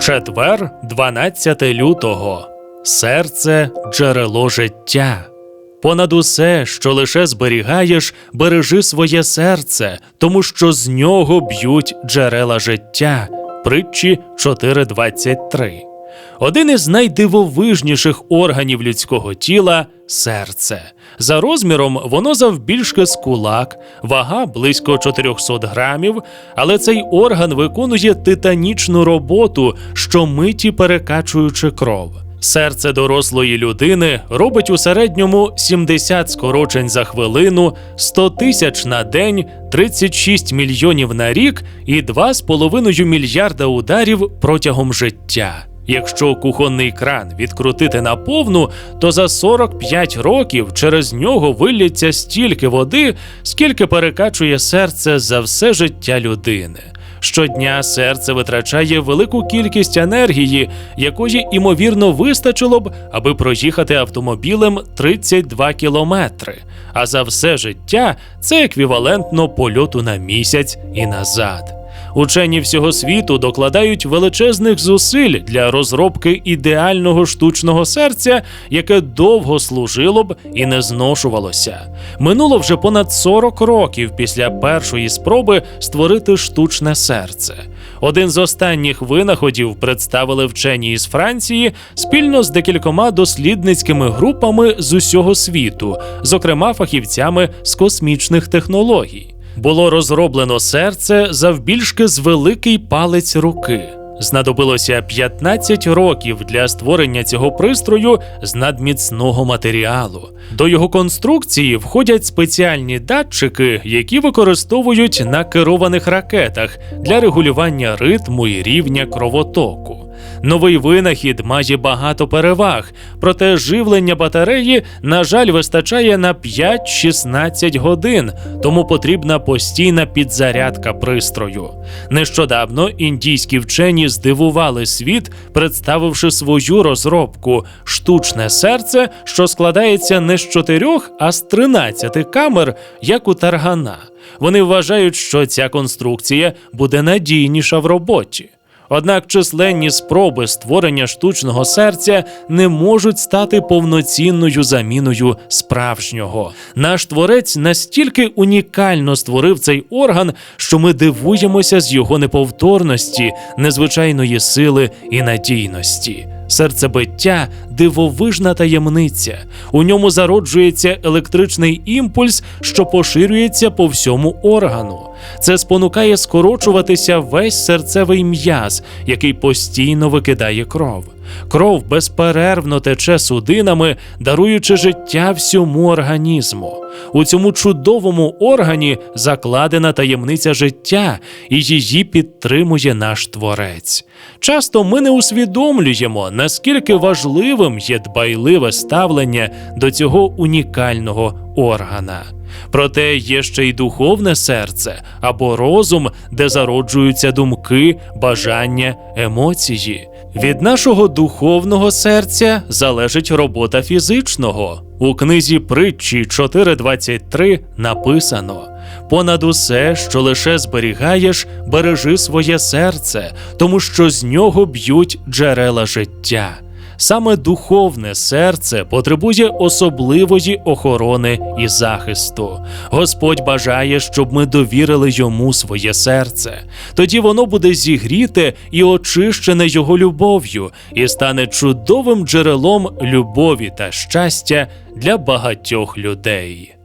Четвер, 12 лютого. Серце джерело життя. Понад усе, що лише зберігаєш, бережи своє серце, тому що з нього б'ють джерела життя. Притчі 4.23. Один із найдивовижніших органів людського тіла серце. За розміром воно завбільшки з кулак, вага близько 400 грамів, але цей орган виконує титанічну роботу, щомиті перекачуючи кров. Серце дорослої людини робить у середньому 70 скорочень за хвилину, 100 тисяч на день, 36 мільйонів на рік і 2,5 мільярда ударів протягом життя. Якщо кухонний кран відкрутити наповну, то за 45 років через нього вилляться стільки води, скільки перекачує серце за все життя людини. Щодня серце витрачає велику кількість енергії, якої ймовірно вистачило б, аби проїхати автомобілем 32 кілометри. А за все життя це еквівалентно польоту на місяць і назад. Учені всього світу докладають величезних зусиль для розробки ідеального штучного серця, яке довго служило б і не зношувалося. Минуло вже понад 40 років після першої спроби створити штучне серце. Один з останніх винаходів представили вчені із Франції спільно з декількома дослідницькими групами з усього світу, зокрема фахівцями з космічних технологій було розроблено серце завбільшки з великий палець руки. Знадобилося 15 років для створення цього пристрою з надміцного матеріалу. До його конструкції входять спеціальні датчики, які використовують на керованих ракетах для регулювання ритму і рівня кровотоку. Новий винахід має багато переваг, проте живлення батареї, на жаль, вистачає на 5-16 годин, тому потрібна постійна підзарядка пристрою. Нещодавно індійські вчені здивували світ, представивши свою розробку штучне серце, що складається не з чотирьох, а з 13 камер, як у таргана. Вони вважають, що ця конструкція буде надійніша в роботі. Однак численні спроби створення штучного серця не можуть стати повноцінною заміною справжнього. Наш творець настільки унікально створив цей орган, що ми дивуємося з його неповторності, незвичайної сили і надійності. Серцебиття дивовижна таємниця. У ньому зароджується електричний імпульс, що поширюється по всьому органу. Це спонукає скорочуватися весь серцевий м'яз, який постійно викидає кров. Кров безперервно тече судинами, даруючи життя всьому організму. У цьому чудовому органі закладена таємниця життя, і її підтримує наш творець. Часто ми не усвідомлюємо, наскільки важливим є дбайливе ставлення до цього унікального органа. Проте є ще й духовне серце або розум, де зароджуються думки, бажання, емоції. Від нашого духовного серця залежить робота фізичного. У книзі притчі 4.23 написано: понад усе, що лише зберігаєш, бережи своє серце, тому що з нього б'ють джерела життя. Саме духовне серце потребує особливої охорони і захисту. Господь бажає, щоб ми довірили йому своє серце. Тоді воно буде зігріте і очищене його любов'ю, і стане чудовим джерелом любові та щастя для багатьох людей.